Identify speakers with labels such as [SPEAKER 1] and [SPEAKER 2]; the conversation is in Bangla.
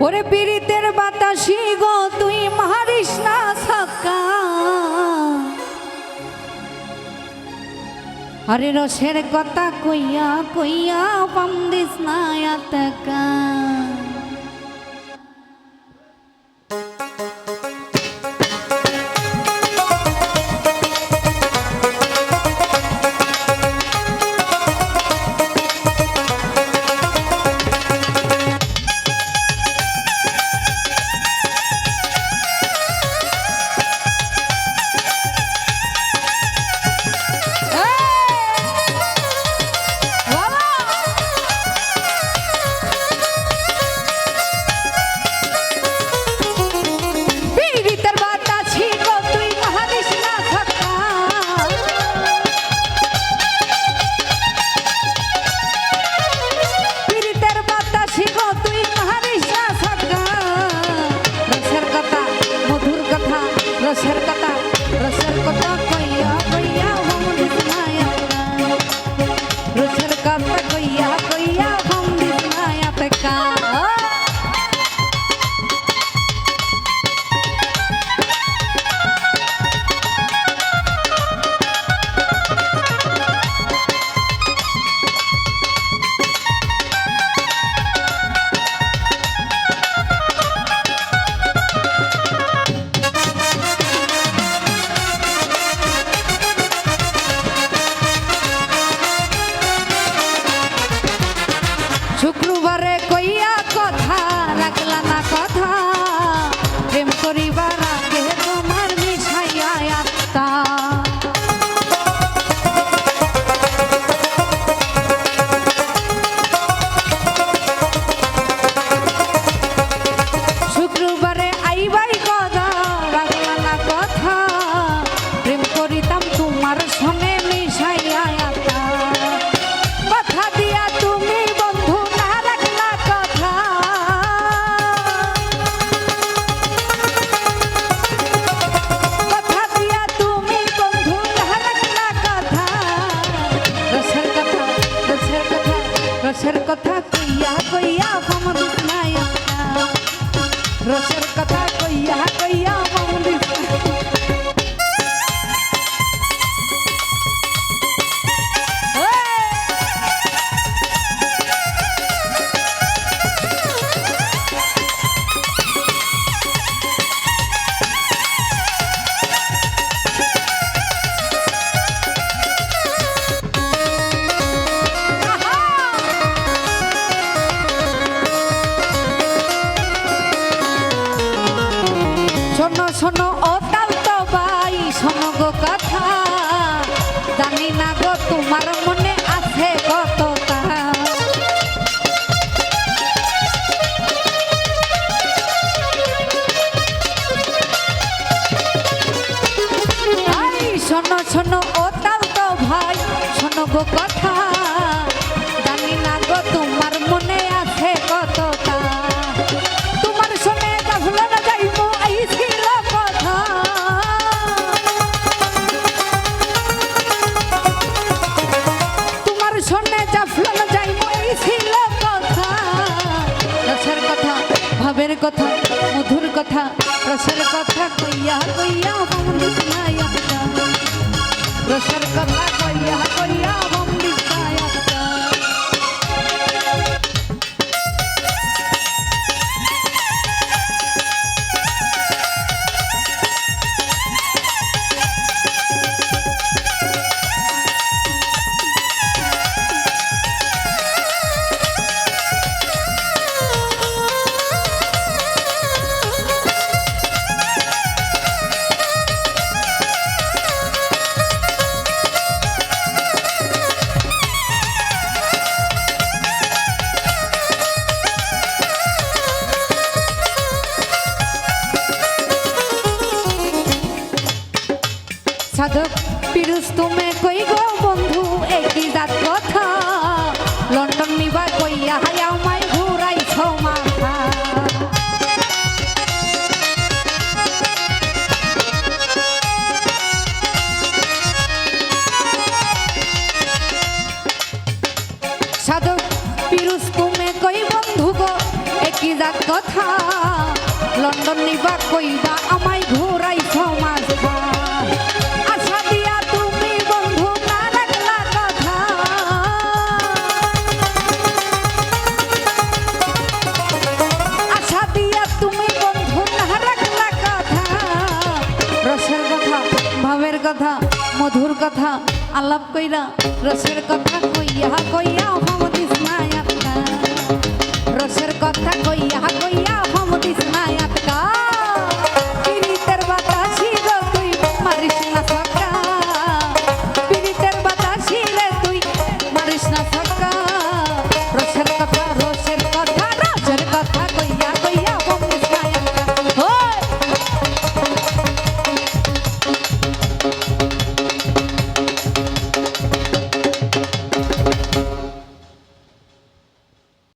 [SPEAKER 1] ওরে পীড়িতের বাতাসি গো, তুই মারিস না সকা আরে রসের কথা কইয়া কইয়া পাম দিস না আতকা রসের কথা কইয়া কইয়া ভমর নাই। রসের শোনো শোনো তাল তো ভাই, শোনো কথা। জানি না গো তোমার মনে আছে ভাই, শোনো শোনো ও তাল তো ভাই, শোনো গো কথা। কথা মধুর কথা রসের কথা কইয়া কইয়া বন্ধু রসের কথা কইয়া কইয়া মানুষ, তুমি কই গো বন্ধু? একটি জাত কথা। লন্ডন নিবা কইয়া হায়াও মাই ঘুরাই মাথা। সাধক পিরুষ, তুমি কই বন্ধু গো? একটি জাত কথা। লন্ডন নিবা কইবা আমায় ঘুর কথা আলাপ কইরা রসের কথা কইয়া কইয়া মোহাম্মদ ইসমাইল রসের কথা কইয়া